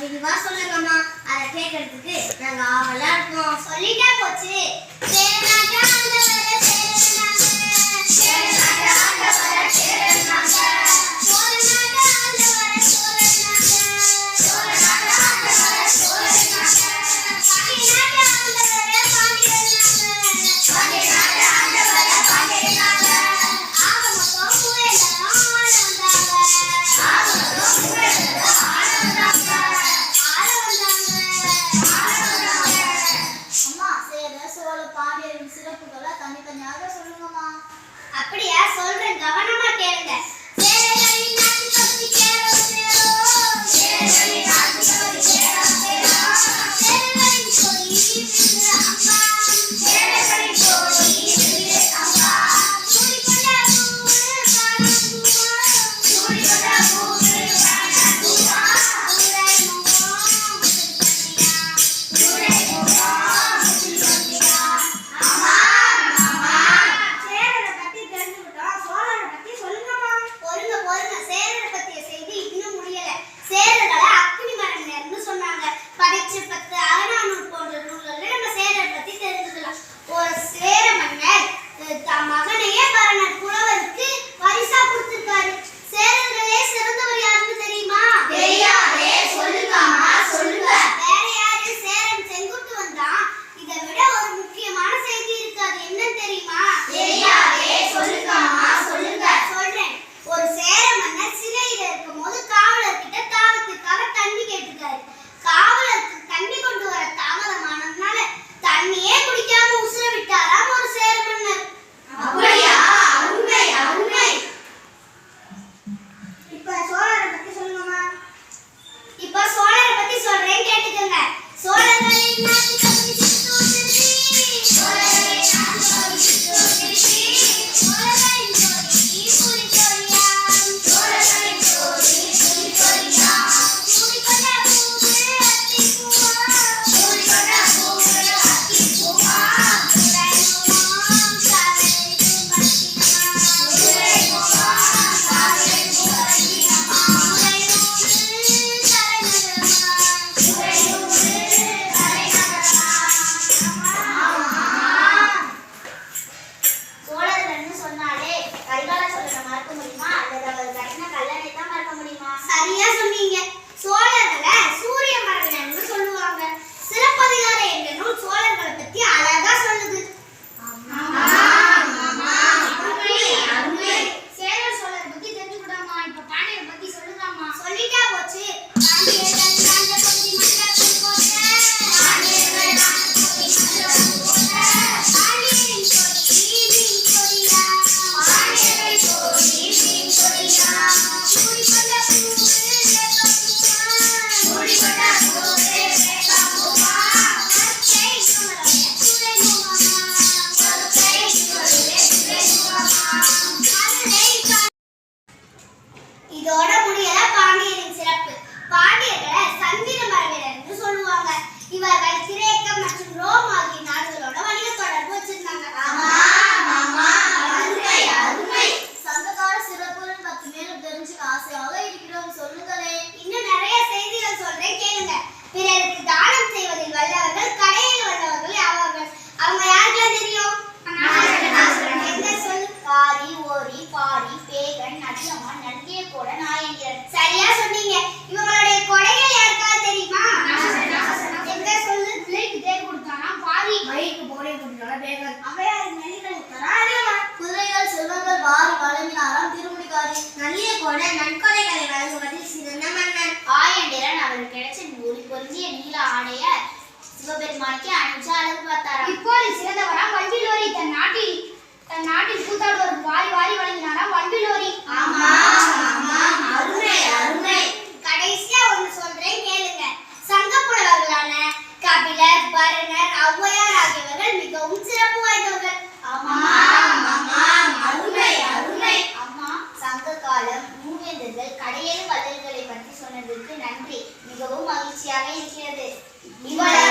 விரிவா சொல்லுங்கம்மா. அதை கேட்கறதுக்கு நாங்க ஆவலா இருக்கோம். சொல்லிட்டே போச்சு. அப்படியா? சொல்றேன் கவனமா கேளுங்க. para இதோட முடியல பாண்டியரின் சிறப்பு. பாண்டியர்களை சந்திர மரபினர் என்று சொல்லுவாங்க. இவர்கள் கிரேக்கம் மற்றும் ரோம் ஆகிய நாடுகள் நன்கொடைகளை வழங்குவதில் சிறந்த மன்னன் ஆயண்டிரன் அவர் கிடைச்ச ஒரு பொருந்திய நீல ஆடைய சிவபெருமானுக்கு அஞ்சு அளவு பார்த்தாராம். இப்போது சிறந்தவராம் வண்டிலோரி தன் நாட்டில் தன் நாட்டில் கூத்தாடு ஒரு வாரி வாரி வழங்கினாராம் வண்டிலோரி ஆமா ஆமா அருமை அருமை. கடைசியா ஒன்று சொல்றேன் கேளுங்க. சங்க புலவர்களான கபிலர் பரணர் ஔவையார் ஆகியவர்கள் மிகவும் சிறப்பு வாய்ந்தவர்கள். ശമിച്ചത് ഇവരെ